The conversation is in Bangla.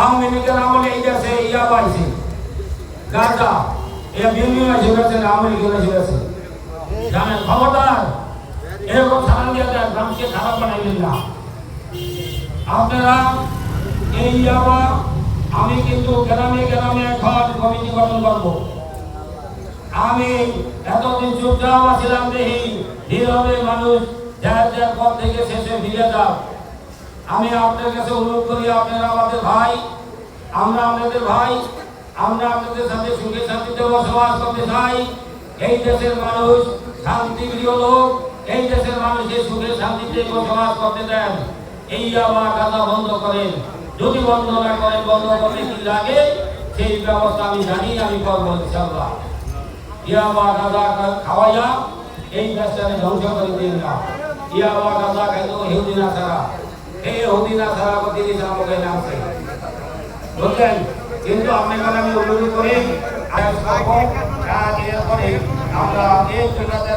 আওয়ামী লীগের আমলে এই দেশে ইয়া পাইছে। গাঁজা বিনিময় আওয়ামী লীগের জানেন খবরদার এরকম দিয়ে গ্রামকে খারাপ বানাইলেন না। আপনারা এই ইয়াবা, আমি কিন্তু গ্রামে গ্রামে এখন কমিটি গঠন করব। আমি এতদিন চুপচাপ আছিলাম দেখি, নীরবে মানুষ যার যার পর থেকে শেষে ফিরে যাও আমি আপনাদের কাছে অনুরোধ করি, আপনারা আমাদের ভাই, আমরা আপনাদের ভাই, আমরা আপনাদের সাথে সুখে শান্তিতে বসবাস করতে চাই। এই দেশের মানুষ শান্তি প্রিয় লোক, এই দেশের মানুষের সুখে শান্তিতে বসবাস করতে দেন। এই আমার কথা বন্ধ করেন। যদি বন্ধ না করেন, বন্ধ করতে কি লাগে? সেই ব্যবস্থা আমি জানি, আমি করব ইনশাআল্লাহ। ইয়াবা গাঁজা খাওয়াইয়া এই দেশটাকে ধ্বংস করে দিন না। ইয়াবা গাঁজা খাইতো হিউদিনা ছাড়া এই হুদিনা সভাপতি আমাকে নামছে বুঝলেন? কিন্তু আপনাকে আমি অনুরোধ করি আমরা সর্ব কাজ এর করে, আমরা এই জায়গাতে